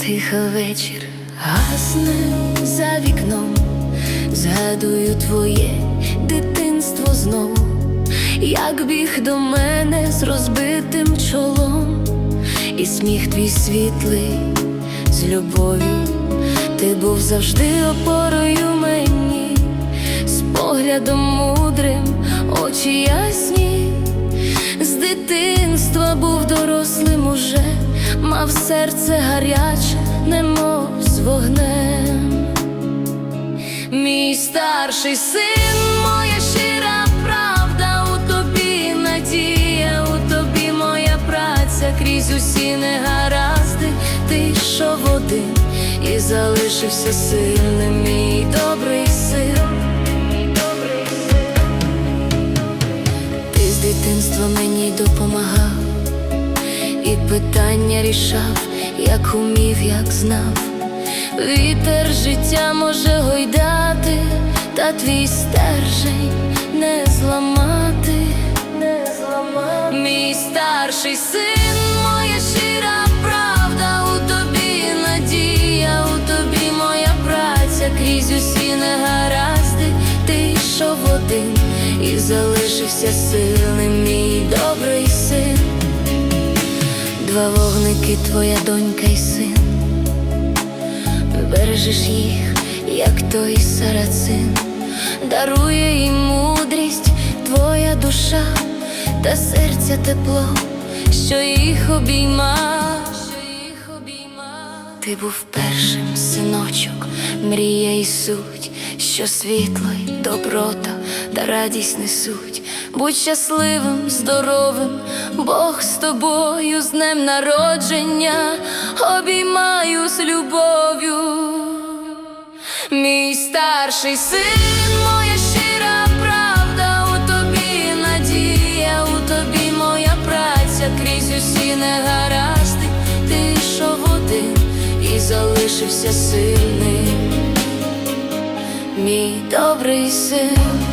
Тихо вечір гасне за вікном, згадую твоє дитинство знову, як біг до мене з розбитим чолом, і сміх твій світлий з любов'ю, ти був завжди опорою мені, з поглядом мудрим, очі ясні, мав серце гаряче, немов з вогнем. Мій старший син, моя щира правда, у тобі надія, у тобі моя праця, крізь усі негаразди, ти йшов один і залишився сильним, мій добрий син. І питання рішав, як умів, як знав. Вітер життя може гойдати, та твій стержень не зламати, не зламати. Мій старший син, моя щира правда, у тобі надія, у тобі моя праця, крізь усі негаразди, ти йшов один і залишився сильним, мій. Два вогники, твоя донька й син бережеш їх, як той сарацин, дарує їм мудрість твоя душа та серця тепло, що їх обійма. Ти був першим синочок, мрія і суть, що світло й доброта та радість несуть. Будь щасливим, здоровим, Бог з тобою, з днем народження, обіймаю з любов'ю. Мій старший син, моя щира правда, у тобі надія, у тобі моя праця, крізь усі негаразди, ти йшов один і залишився сильним. Мій добрий син.